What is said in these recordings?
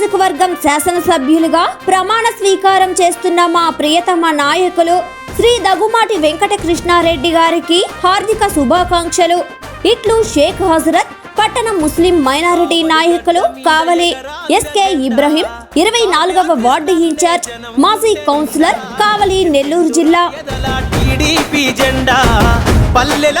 నియోజకవర్గం శాసనసభ్యులుగా ప్రమాణ స్వీకారం చేస్తున్న మా ప్రియతమ నాయకులు శ్రీ దగుమాటి వెంకట కృష్ణారెడ్డి గారికి హార్దిక శుభాకాంక్షలు. ఇట్లు షేక్ హజరత్ పట్టణ ముస్లిం మైనారిటీ నాయకులు కావలి ఎస్కే ఇబ్రహీం ఇరవై నాలుగవ వార్డు ఇన్ఛార్జ్ మాజీ కౌన్సిలర్ కావలి నెల్లూరు జిల్లా. టీడీపీ జెండా పల్లెల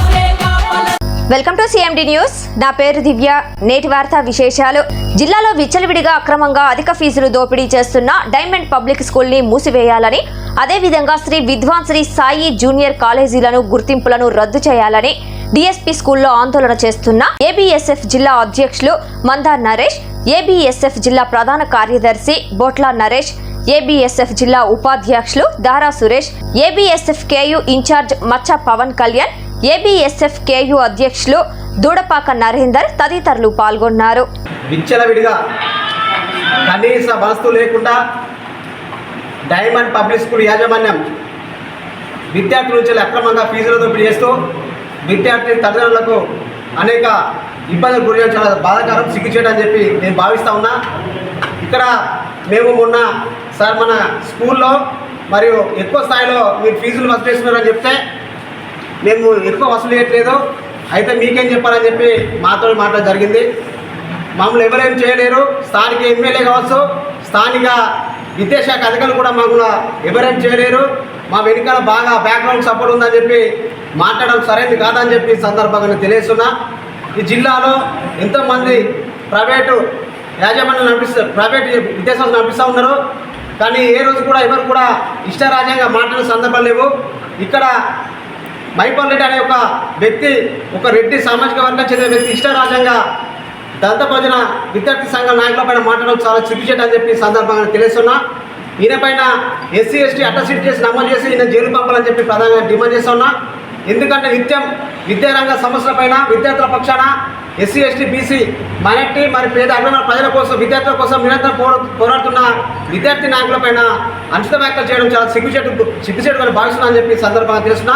Welcome to CMD news నా పేరు దివ్య. నేటి వార్తా విశేషాలు. జిల్లాలో విచ్చలవిడిగా అక్రమంగా అధిక ఫీజులు దోపిడీ చేస్తున్న డైమండ్ పబ్లిక్ స్కూల్ని మూసివేయాలని అదేవిధంగా శ్రీ విద్వాన్ శ్రీ సాయి జూనియర్ కాలేజీలను గుర్తింపులను రద్దు చేయాలని డిఎస్పీ స్కూల్లో ఆందోళన చేస్తున్న ఏబిఎస్ఎఫ్ జిల్లా అధ్యక్షులు మందా నరేష్ ఏబిఎస్ఎఫ్ జిల్లా ప్రధాన కార్యదర్శి బోట్ల నరేష్ ఏబిఎస్ఎఫ్ జిల్లా ఉపాధ్యక్షులు దారా సురేష్ ఏబిఎస్ఎఫ్ కేయు ఇన్ఛార్జ్ మచ్చ పవన్ కళ్యాణ్ ఏబిఎస్ఎఫ్ కేయు అధ్యక్షులు దూడపాక నరేందర్ తదితరులు పాల్గొన్నారు. విచ్చలవిడిగా కనీస వస్తు లేకుండా డైమండ్ పబ్లిక్ స్కూల్ యాజమాన్యం విద్యార్థుల నుంచి అక్రమంగా ఫీజులు దోపిడీ చేస్తూ విద్యార్థి తల్లిదండ్రులకు అనేక ఇబ్బందులు గురి చాలా బాధాకరం సిగ్గుచేయడం అని చెప్పి నేను భావిస్తూ ఉన్నా. ఇక్కడ మేము మొన్న సార్ మన స్కూల్లో మరియు ఎక్కువ స్థాయిలో మీరు ఫీజులు వసూలు చేస్తున్నారని చెప్తే మేము ఎక్కువ వసూలు చేయట్లేదు. అయితే మీకేం చెప్పాలని చెప్పి మాతో మాట్లాడడం జరిగింది. మమ్మల్ని ఎవరేం చేయలేరు. స్థానిక ఎమ్మెల్యే కావచ్చు స్థానిక విద్యాశాఖ అధికారులు కూడా మమ్మల్ని ఎవరేం చేయలేరు. మా వెనుకాల బాగా బ్యాక్గ్రౌండ్ సపోర్ట్ ఉందని చెప్పి మాట్లాడడం సరైనది కాదని చెప్పి సందర్భంగా తెలియస్తున్నా ఈ జిల్లాలో ఎంతోమంది ప్రైవేటు యాజమాన్యం నడిపిస్తారు ప్రైవేట్ విద్యాసంస్థలు నడిపిస్తూ ఉన్నారు. కానీ ఏ రోజు కూడా ఎవరు కూడా ఇష్టరాజ్యంగా మాట్లాడిన సందర్భాలు లేవు. ఇక్కడ మైపాల్ రెడ్డి అనే ఒక వ్యక్తి ఒక రెడ్డి సామాజిక వర్గం చెందిన వ్యక్తి ఇష్టరాజ్యంగా దంతభోజన విద్యార్థి సంఘం నాయకుల పైన మాట్లాడడం చాలా సిగ్గుచేట అని చెప్పి సందర్భంగా తెలుస్తున్నా. ఈయన పైన ఎస్సీ ఎస్టీ అట్టసీట్ చేసి నమోదు చేసి ఈయన జైలు పంపాలని చెప్పి ప్రధానంగా డిమాండ్ చేస్తున్నా. ఎందుకంటే నిత్యం విద్యారంగ సమస్యల పైన విద్యార్థుల పక్షాన ఎస్సీ ఎస్టీ బీసీ మైనార్టీ మరి పేద అగ్రమ ప్రజల కోసం విద్యార్థుల కోసం నిరంతరం పోరాడుతున్న విద్యార్థి నాయకులపైన అనుచిత వ్యాఖ్యలు చేయడం చాలా సిగ్గుచేటు సిగ్గుచేటు అని భావిస్తున్నా అని చెప్పి సందర్భంగా తెలుస్తున్నా.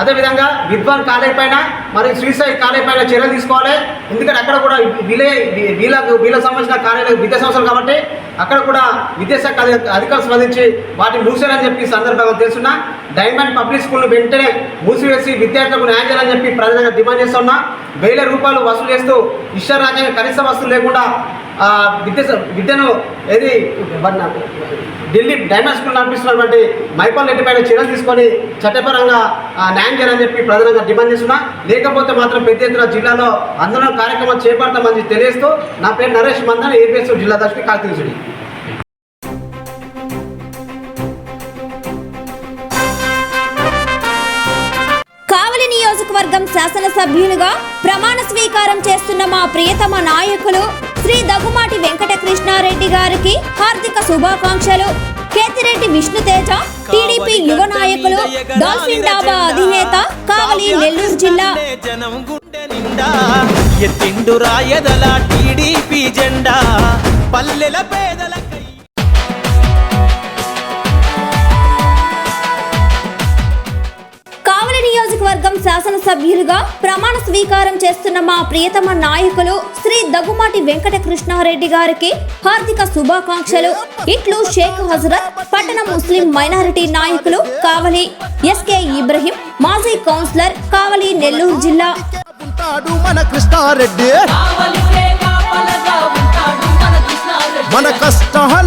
అదేవిధంగా విద్వాన్ కాలేజ్ పైన మరి శ్రీసాయి కాలేజ్ పైన చర్యలు తీసుకోవాలి. ఎందుకంటే అక్కడ కూడా వీలే వీళ్ళకు వీళ్ళకు సంబంధించిన కార్యాలయం విద్యా సంస్థలు కాబట్టి అక్కడ కూడా విద్యాశాఖ అధికారులు స్పందించి వాటిని మూసారని చెప్పి సందర్భంగా తెలుస్తున్నా. డైమండ్ పబ్లిక్ స్కూల్ వెంటనే మూసివేసి విద్యార్థులకు న్యాయం చేయాలని చెప్పి ప్రధానంగా డిమాండ్ చేస్తున్నా. వేల రూపాయలు వసూలు చేస్తూ ఇష్టరాజ్యంగా కనీస వసూలు లేకుండా ఆ, విద్య విద్యను ఏది ఢిల్లీ డైమండ్ స్కూల్ నడిపిస్తున్నటువంటి మైపాల్ రెడ్డిపైన చర్యలు తీసుకొని చట్టపరంగా న్యాయం చేయాలని చెప్పి ప్రధానంగా డిమాండ్ చేస్తున్నా. లేకపోతే మాత్రం పెద్ద ఎత్తున జిల్లాలో ఆందోళన కార్యక్రమం చేపడతామని తెలియస్తూ నా పేరు నరేష్ మందన్ ఏపీఎస్ జిల్లా దర్శి కార్తీసుడి నియోజకవర్గం శాసనసభ్యులుగా ప్రమాణ స్వీకారం చేస్తున్న మా ప్రియతమ నాయకులు శ్రీ దగ్గుమాటి వెంకట కృష్ణారెడ్డి గారికి హార్దిక శుభాకాంక్షలు. కేతిరెడ్డి విష్ణుతేజ టీడీపీ యువ నాయకులు డాల్ఫిన్ డాబా అధినేత కావలి నెల్లూరు జిల్లా. జనం గుండె నిండా ఎత్తిండు రాయదల టీడీపీ జెండా. పల్లెల నియోజకవర్గం శాసనసభ్యులుగా ప్రమాణ స్వీకారం చేస్తున్న మా ప్రియతమ నాయకులు శ్రీ దగ్గుమాటి వెంకట కృష్ణారెడ్డి గారికి హార్దిక శుభాకాంక్షలు. ఇట్లు షేక్ హజరత్ పట్టణ ముస్లిం మైనారిటీ నాయకులు కావలి ఎస్కే ఇబ్రహీం మాజీ కౌన్సిలర్ కావలి నెల్లూరు జిల్లా. మన కృష్ణారెడ్డి. మన కష్టాలు